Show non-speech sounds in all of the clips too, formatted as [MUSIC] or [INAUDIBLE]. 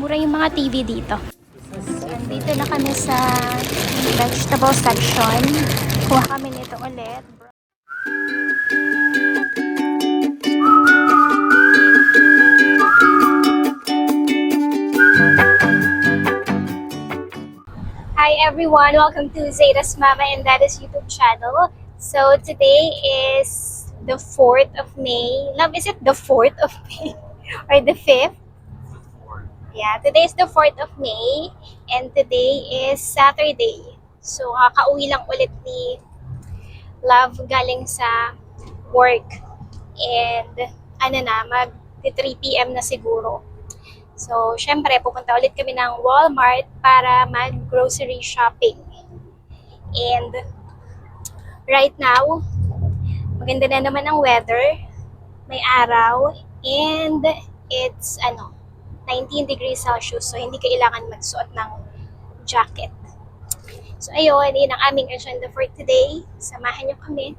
Mura yung mga TV dito. Andito na kami sa vegetable section. Kuha kami nito ulit. Hi everyone, welcome to Zeta's Mama and Daddy's YouTube channel. So today is the 4th of May. Love, is it the 4th of May [LAUGHS] or the 5th? Yeah, today is the 4th of May and today is Saturday. So kakauwi lang ulit ni Love galing sa work and ano na, mag 3 p.m. na siguro. So, syempre, pupunta ulit kami ng Walmart para mag-grocery shopping. And, right now, maganda na naman ang weather. May araw. And, it's, ano, 19 degrees Celsius. So, hindi kailangan magsuot ng jacket. So, ayun, yun ang aming agenda for today. Samahan niyo kami.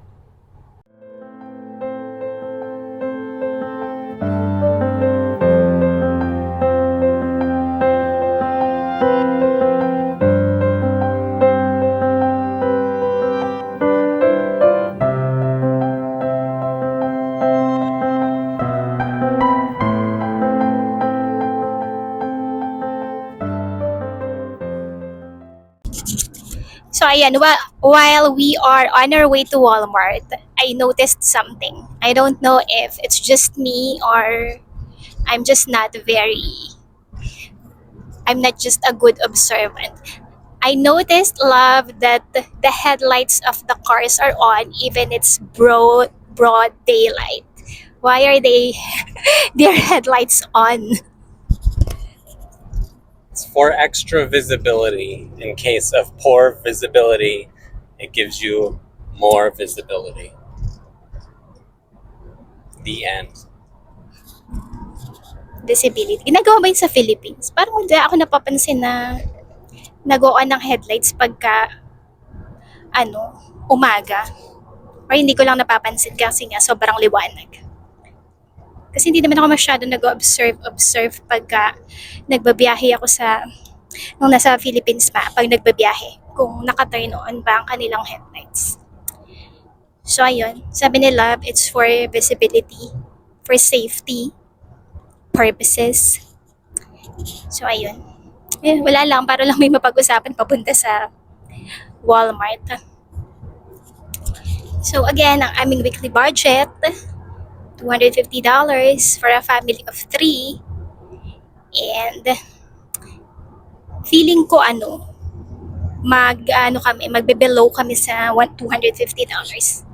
While we are on our way to Walmart, I noticed something. I don't know if it's just me or I'm just not very I'm not just a good observant. I noticed love that the headlights of the cars are on even it's broad broad daylight. Why are they [LAUGHS] their headlights on? It's for extra visibility. In case of poor visibility, it gives you more visibility. The end. Visibility. Ginagawa ba yun sa Philippines? Parang hindi ako napapansin na nag-on ng headlights pagka ano, umaga. Or hindi ko lang napapansin kasi nga sobrang liwanag. Kasi hindi naman ako masyado nag-observe, observe pagka nagbabiyahe ako sa, nung nasa Philippines pa, pag nagbabiyahe, kung naka-turn on ba ang kanilang headlights. So, ayun. Sabi nila, it's for visibility, for safety, purposes. So, ayun. Eh, wala lang, para lang may mapag-usapan papunta sa Walmart. So, again, ang aming weekly budget, $250 for a family of three. And, feeling ko ano, mag, ano kami, magbe-below kami sa one- $250.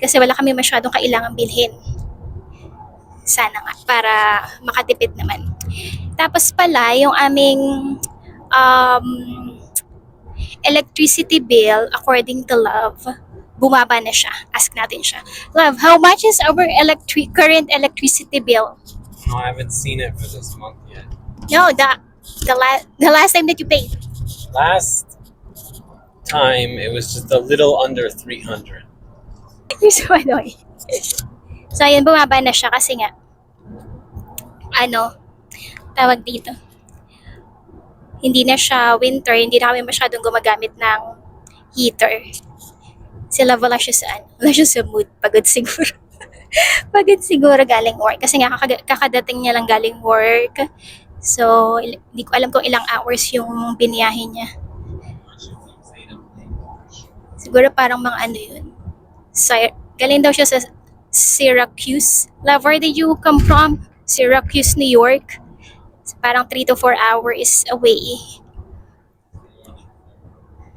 Kasi wala kami masyadong kailangan bilhin sana nga para makatipid naman. Tapos pala yung aming um, electricity bill according to Love bumaba na siya. Ask natin siya. Love, how much is our electric current electricity bill? No, I haven't seen it for this month yet. No, the the last the last time that you paid. Last time, it was just a little under 300. [LAUGHS] You're so annoying. So, ayun, bumaba na siya kasi nga, ano, tawag dito. Hindi na siya winter, hindi na kami masyadong gumagamit ng heater. Sila wala siya sa ano, wala siya sa mood, pagod siguro. [LAUGHS] pagod siguro galing work. Kasi nga kakadating niya lang galing work. So, hindi ko alam kung ilang hours yung biniyahe niya. Siguro parang mga ano yun. Sy- galing daw siya sa Syracuse. Love, where did you come from? Syracuse, New York. So, parang 3 to 4 hours away.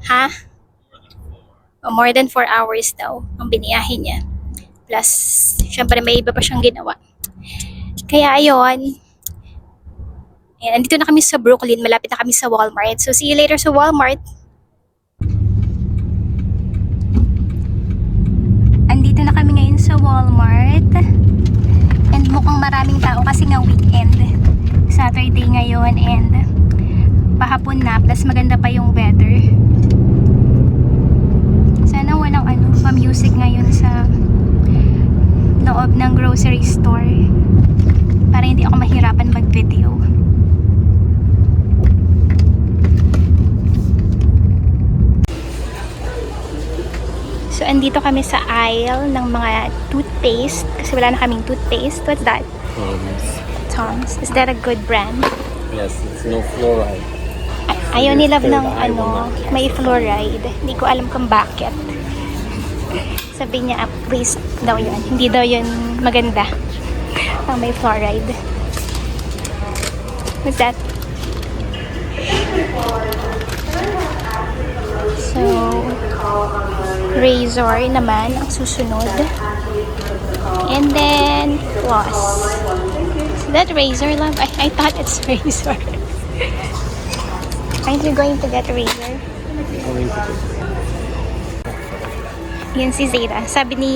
Ha? O, more than 4 hours daw ang biniyahe niya. Plus, syempre may iba pa siyang ginawa. Kaya ayun. Ayan, andito na kami sa Brooklyn. Malapit na kami sa Walmart. So, see you later sa Walmart. Andito na kami ngayon sa Walmart. And mukhang maraming tao kasi nga weekend. Saturday ngayon and pahapon na plus maganda pa yung weather. loob ng grocery store para hindi ako mahirapan mag-video. So, andito kami sa aisle ng mga toothpaste kasi wala na kaming toothpaste. What's that? Tom's. Tom's. Is that a good brand? Yes, it's no fluoride. Ay, ayaw nila ng ano, may fluoride. Hindi ko alam kung bakit. Sabi niya, waste daw yun. Hindi daw yun maganda. Pang may fluoride. What's that? So, razor naman ang susunod. And then, floss. Is that razor, love? I, I thought it's [LAUGHS] razor. Aren't you going to get razor? Yan si Zara. Sabi ni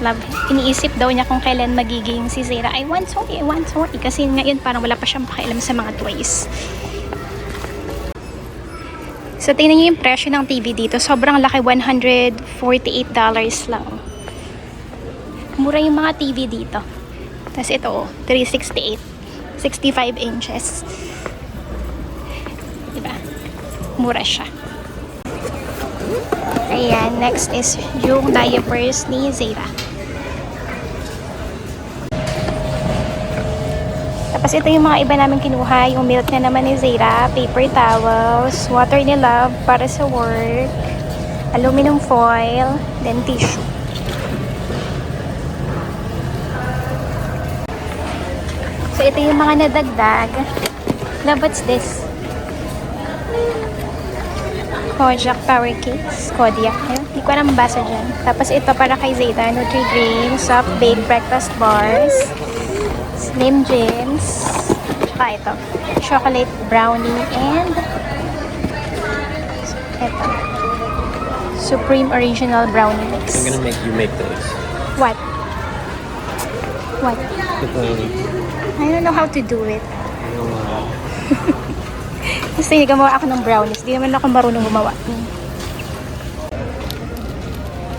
Love, iniisip daw niya kung kailan magiging si Zara. I want toy, I want toy. Kasi ngayon parang wala pa siyang pakialam sa mga toys. So, tingnan niyo yung presyo ng TV dito. Sobrang laki, $148 lang. Mura yung mga TV dito. Tapos ito, oh, 368. 65 inches. Diba? Mura siya. Ayan, next is yung diapers ni Zara. Tapos ito yung mga iba namin kinuha. Yung milk na naman ni Zara, paper towels, water ni Love para sa work, aluminum foil, then tissue. So ito yung mga nadagdag. Love, what's this? Kojak Power Cakes. Kodiak. Ayun. Hindi ko alam basa dyan. Tapos ito para kay Zeta. Nutri-Green. Soft Baked Breakfast Bars. Slim Jims. Tsaka ito. Chocolate Brownie. And ito. Supreme Original Brownie Mix. I'm gonna make you make those. What? What? I don't know how to do it. yung, uh, Gusto niya gumawa ako ng brownies. Di naman ako marunong gumawa.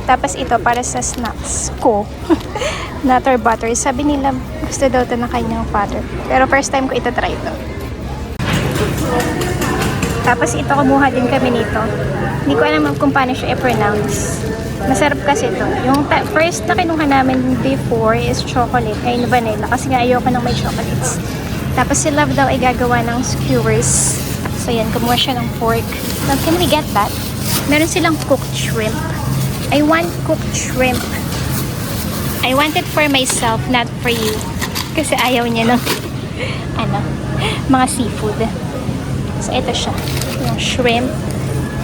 Tapos ito para sa snacks ko. [LAUGHS] Nutter butter. Sabi nila gusto daw ito ng kanyang father. Pero first time ko ito try ito. Tapos ito kumuha din kami nito. Hindi ko alam kung paano siya i-pronounce. Masarap kasi ito. Yung first na kinuha namin before is chocolate. Ay, vanilla. Kasi nga ayoko ng may chocolates. Tapos si Love daw ay gagawa ng skewers. So yan, kumuha siya ng pork. Love, can we get that? Meron silang cooked shrimp. I want cooked shrimp. I want it for myself, not for you. Kasi ayaw niya ng [LAUGHS] ano, mga seafood. So ito siya. Yung shrimp.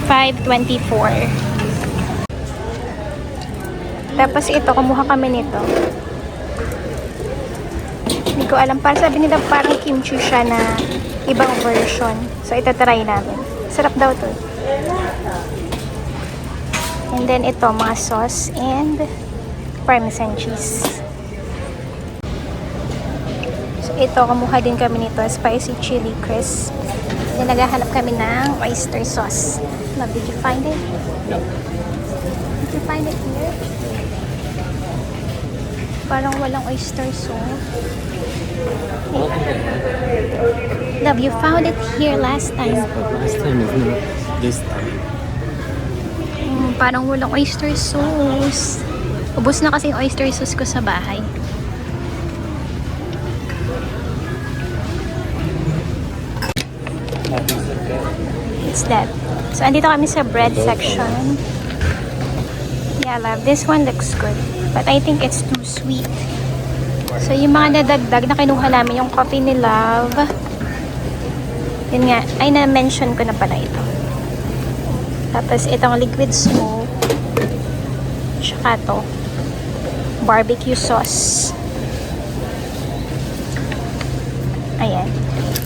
524. Tapos ito, kumuha kami nito. Hindi ko alam. Para sabi nila parang kimchi siya na ibang version. So, ito try namin. Sarap daw to. And then ito, mga sauce and parmesan cheese. So, ito, kumuha din kami nito. Spicy chili crisp. Then, naghahanap kami ng oyster sauce. Love, did you find it? Did you find it here? Parang walang oyster sauce. Love, you found it here last time. last time is not this time. Mm, parang walang oyster sauce. Ubus na kasi yung oyster sauce ko sa bahay. It's that. So, andito kami sa bread section. Yeah, love. This one looks good. But I think it's too sweet. So, yung mga nadagdag na kinuha namin, yung coffee ni Love. Yun nga. Ay, na-mention ko na pala ito. Tapos, itong liquid smoke. Tsaka to. Barbecue sauce. Ayan.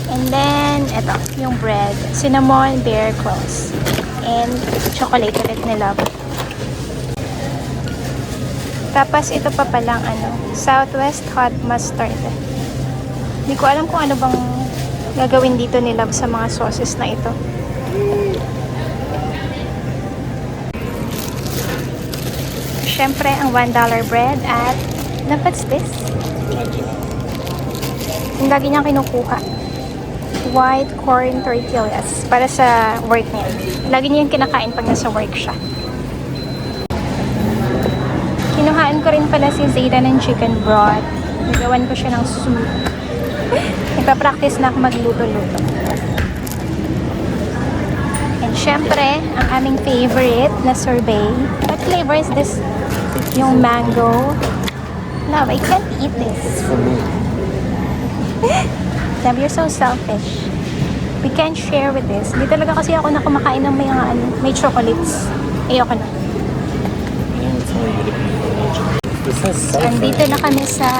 And then, ito, yung bread. Cinnamon bear claws. And chocolate ulit ni Love. Tapos, ito pa palang, ano, Southwest Hot Mustard. Hindi ko alam kung ano bang gagawin dito ni Love sa mga sauces na ito. Siyempre, ang $1 bread at, na what's this? Yung lagi niyang kinukuha. White corn tortillas para sa work niya. Lagi niya yung kinakain pag nasa work siya. Kinuhaan ko rin pala si Zeta ng chicken broth. Nagawan ko siya ng soup. [LAUGHS] Nagpa-practice na ako magluto-luto. And syempre, ang aming favorite na sorbet. What flavor is this? Yung mango. Love, I can't eat this. [LAUGHS] Love, you're so selfish. We can't share with this. Hindi talaga kasi ako na kumakain ng may, ano, may chocolates. Ayoko na. This has So, andito na kami sa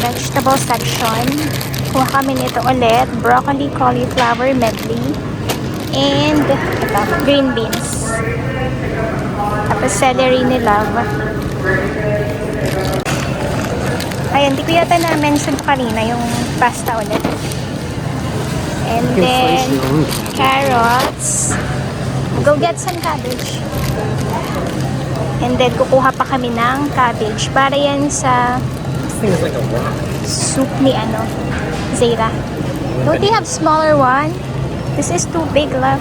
vegetable section. Kuha kami nito ulit. Broccoli, cauliflower, medley. And ito, green beans. Tapos celery ni Love. Ayan, di ko yata na-mention kanina yung pasta ulit. And then, carrots. Go get some cabbage. And then, kukuha pa kami ng cabbage para yan sa soup ni ano, Zeta. Don't you have smaller one? This is too big, love.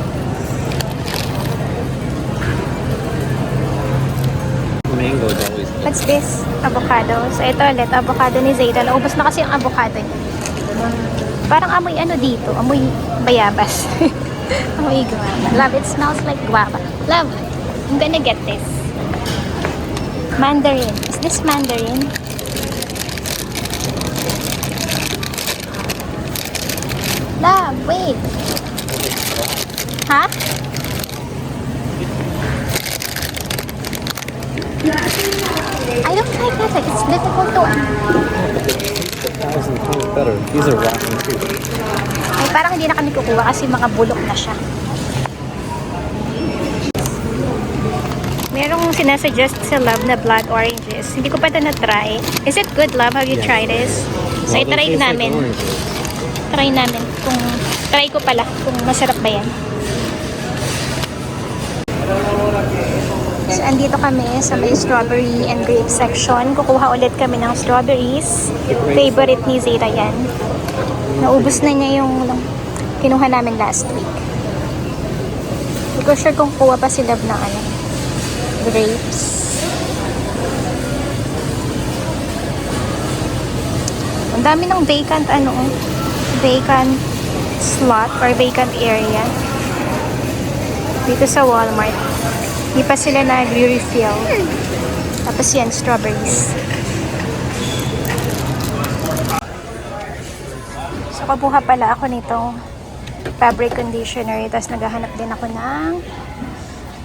Mango is always What's this? Avocado. So, ito ulit, avocado ni Zeta. Naubos na kasi yung avocado niya. Parang amoy ano dito, amoy bayabas. [LAUGHS] amoy guava. Love, it smells like guava. Love, I'm gonna get this. Mandarin. Is this mandarin? Love, wait. Ha? I don't like that. Like, it's difficult to... a thousand times better. These are rotten too. Ay, parang hindi na kami kukuha kasi mga bulok na siya. Merong sinasuggest sa Love na blood oranges. Hindi ko pa ito na-try. Is it good, Love? Have you Yeah. tried this? So, Well, i-try like namin. oranges. try namin kung... Try ko pala kung masarap ba yan. So, andito kami sa may strawberry and grape section. Kukuha ulit kami ng strawberries. Favorite ni Zeta yan. Naubos na niya yung kinuha namin last week. Hindi ko sure kung kuha pa si Love ng ano, grapes. Ang dami ng vacant ano, vacant slot or vacant area dito sa Walmart. Hindi pa sila nag-refill. Tapos yan, strawberries. So, kabuha pala ako nitong fabric conditioner. Tapos naghahanap din ako ng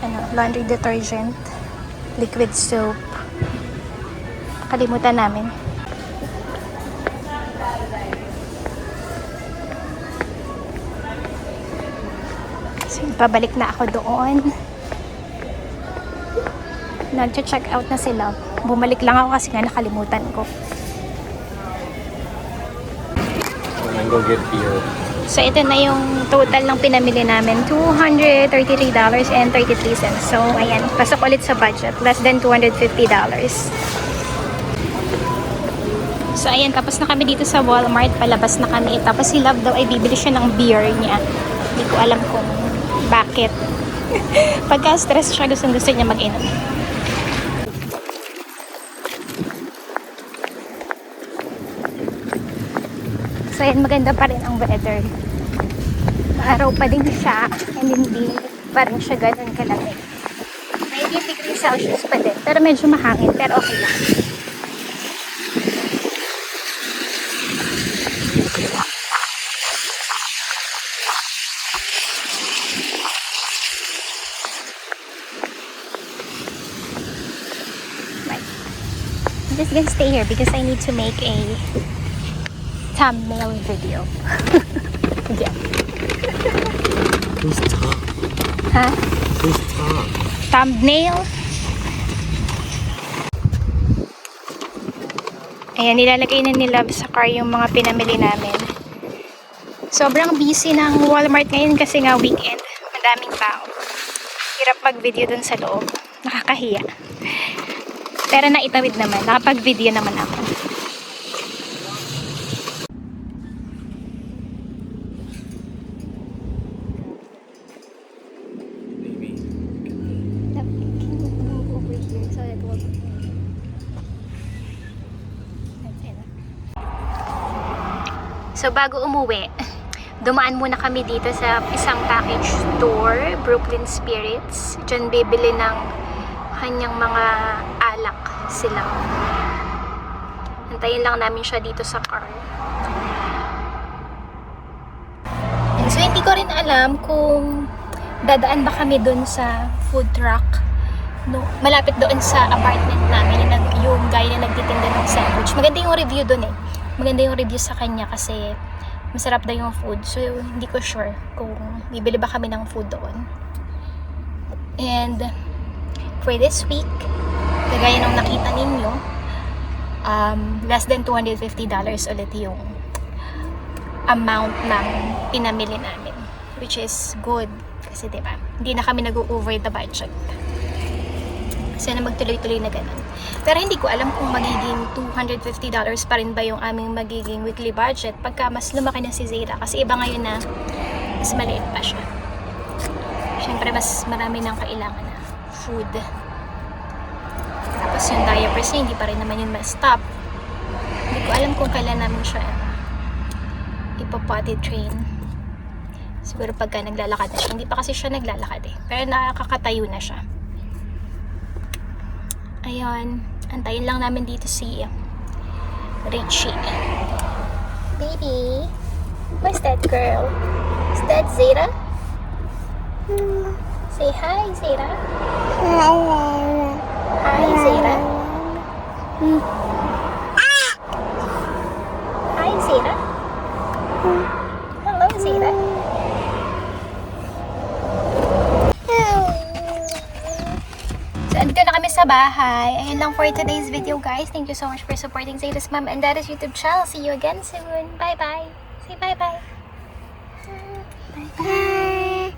ano, laundry detergent, liquid soap. Kalimutan namin. So, pabalik na ako doon. Nag-check out na sila. Bumalik lang ako kasi nga nakalimutan ko. And then go get beer. So, ito na yung total ng pinamili namin. $233.33. So, ayan. Pasok ulit sa budget. Less than $250. So, ayan. Tapos na kami dito sa Walmart. Palabas na kami. Tapos si Love daw ay bibili siya ng beer niya. Hindi ko alam kung bakit. [LAUGHS] Pagka stress siya, gustong gusto niya mag-inom. So, ayan. Maganda pa rin ang weather. Maaraw pa din siya and hindi pa rin siya ganun kalamig. 90 degrees Celsius pa din. Pero medyo mahangin. Pero okay lang. Right. I'm just gonna stay here because I need to make a thumbnail video. [LAUGHS] yeah. Who's top? Huh? Who's top? thumbnail. Ayan, nilalagay na ni Love sa car yung mga pinamili namin. Sobrang busy ng Walmart ngayon kasi nga weekend. Madaming tao. Hirap mag-video dun sa loob. Nakakahiya. Pero naitawid naman. Nakapag-video naman ako. Maybe. Love, can you move over here so that will So, bago umuwi, dumaan muna kami dito sa isang package store, Brooklyn Spirits. Diyan bibili ng kanyang mga alak sila. Antayin lang namin siya dito sa car. So, hindi ko rin alam kung dadaan ba kami dun sa food truck. No, malapit doon sa apartment namin yung, yung guy na nagtitinda ng sandwich. Maganda yung review doon eh. Maganda yung review sa kanya kasi masarap daw yung food. So, hindi ko sure kung bibili ba kami ng food doon. And for this week, kagaya nung nakita ninyo, um, less than $250 ulit yung amount ng pinamili namin. Which is good. Kasi diba, hindi na kami nag-over the budget. Kasi na magtuloy-tuloy na ganun. Pero hindi ko alam kung magiging $250 pa rin ba yung aming magiging weekly budget pagka mas lumaki na si Zayla. Kasi iba ngayon na mas maliit pa siya. Siyempre, mas marami nang kailangan na food. Tapos yung diapers niya, hindi pa rin naman yun ma-stop. Hindi ko alam kung kailan namin siya ipapotty train. Siguro pagka naglalakad na siya. Hindi pa kasi siya naglalakad eh. Pero nakakatayo na siya. Ayun. Antayin lang namin dito si Richie. Baby. Where's that girl? Is that Zeta? Say hi, Zeta. Hi, Zeta. Hi, sa bahay. Ayun lang for today's video, guys. Thank you so much for supporting Zayda's Mom and that is YouTube channel. See you again soon. Bye-bye. Say bye-bye. Bye-bye.